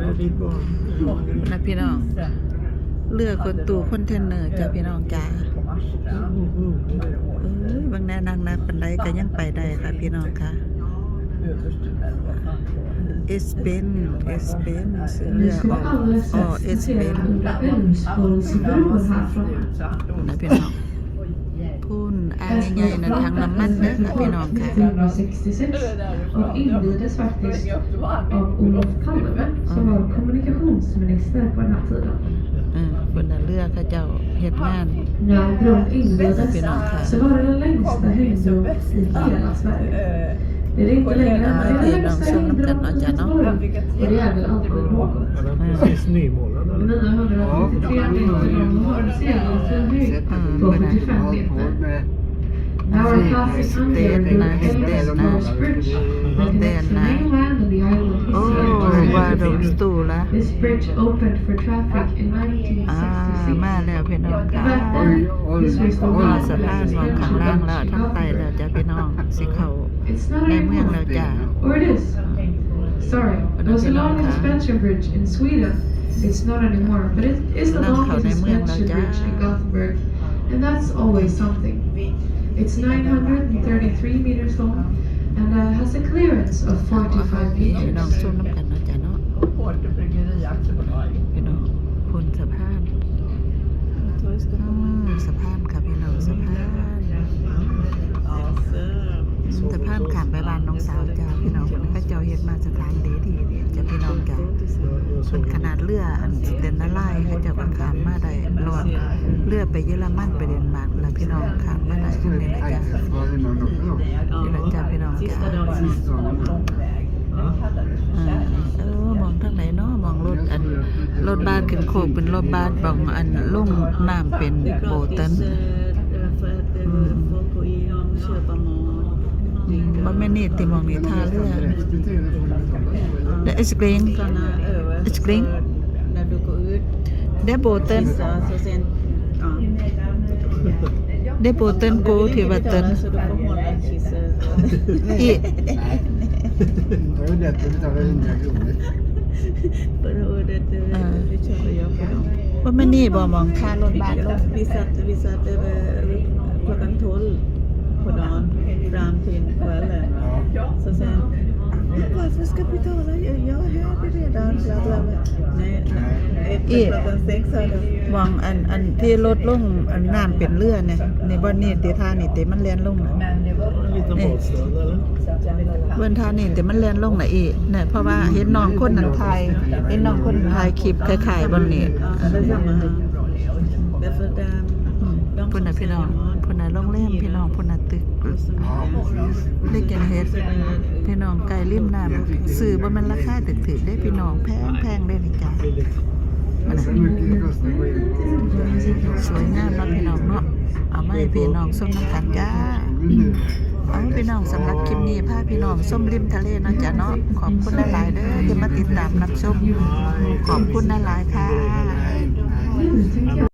นะพี่น้องเรือกคนตู้คอนเทนเนอร์จ้ะพี่น้องจ้าเอ้ยบางแน่นางนักปันไดก็ยังไปได้ค่ะพี่น้องค่ะเอสเปนเอสเปนเรือกอ๋อเอสเปนนะพี่น้อง พุ่นอ่างใหญ่ๆนะทางน้ำมันเด้อค่ะพี่น้องค่ะ 1966 och invigdes faktiskt av Olof Palme som var kommunikationsminister på den här tiden. เออคนน่ะเรือเขาเจ้าเฮ็ดงาน När bron invigdes så var det den längsta hängbron i hela Sverige. Det är inte längre än det är den längsta hängbron i Göteborg. Och det är väl aldrig något. Är den precis nymålad eller? 993 meter lång och har en segelfri höjd på 45 This bridge opened for traffic in อ่ามา 1966. แล้วพี่น้องค่ะ Back then, this was the มี last สะพานมองข้างล่างแล้วทั้งใต้แล้วจ้ะพี่น้องสิเข้า It's not ในเมือง anymore. แล้วจ้ะ Or it is. Sorry. It was a long expansion bridge in Sweden. It's not anymore. But it is the Lang longest khẩu này mượn expansion đâu bridge cha. in Gothenburg. And that's always something. It's 933 meters long and uh, has a clearance of 45พี่น้อง meters. ซุ่มน้ำกันเนาะจ้ะเนาะพี่น้องพนสะพานอืมสะพานค่ะพี่น้องสะพานสะพานขามไปบ้านน้องสาวจ้าพี่น้องคนก็เจ้าเฮ็ดมาสถานดีดีเนี่ยจ้ะพี่น้องจ้ามันขนาดเรืออันเดนนาไลายเขาเจะก็ขามมาได้รอดเรือไปเยอรมันไปเดนมาร์ก พี่น้องขามมาได้ทั้งนี้นะจ้ะนี่แหละจ้ะพี่น้องจ้ะอ่าเออมองทางไหนเนาะมองรถอันรถบ้านขึ้นโคกเป็นรถบ้านบองอันลุ่งน้ำเป็นโบตัน Mm. Folk går igenom, köpa mat. บ่แม่นนี่ติมองนี่ท่าเรือเดอะสกริง Stanna över. Ett skring. Så När du går ut, เดโบตัน เดโบตันโกที่วัดตัน Så du får hålla kisset. อี Det var lätt att betala 100 kronor. För ordet, Ja. det köper jag på dem. บ่แม่นนี่บ่มองท่ารถบ้านลง Vi satt, vi satt över klockan 12 på dagen fram varför ska vi betala? Jag jag hörde redan. Bla, bla, bla. Nej, nej. Efter Eh. klockan sex har de มองอันอันที่รถลงอันน้ำเป็นเรือเนี่ยนี่บ่นี่ติท่านี่ติมันแล่นลงน่ะ En liten Nej. båtstrand eller? เบิ่นท่านี่ติมันแล่นลงน่ะอีเนี่ยเพราะว่าเห็นน้องคนนั้นถ่ายเห็นน้องคนนั้นถ่ายคลิปคล้ายๆบนนี่ Ja, det är samma här. Därför att ehm, อืม de พุ่นน่ะพี่น้องพุ่นน่ะโรงแร ตึก och så mycket. ได้กินเฮ็ดพี่น้องไก่ริมน้ำซื้อบ่ม่นราคาถึกๆได้พี่น้องแพงแพงได้นี่จ้ะ Billigt. มันน่ะ Så mycket det kostar att gå in. สวยงามเนาะพี่น้องเนาะเอามาให้พี่น้องส้มน้ำกันจ้าเอาพี่น้องสำหรับคลิปนี้พาพี่น้องส้มริมทะเลเนาะจ้ะเนาะขอบคุณหลายเด้อที่มาติดตามรับชมขอบคุณหลายค่ะ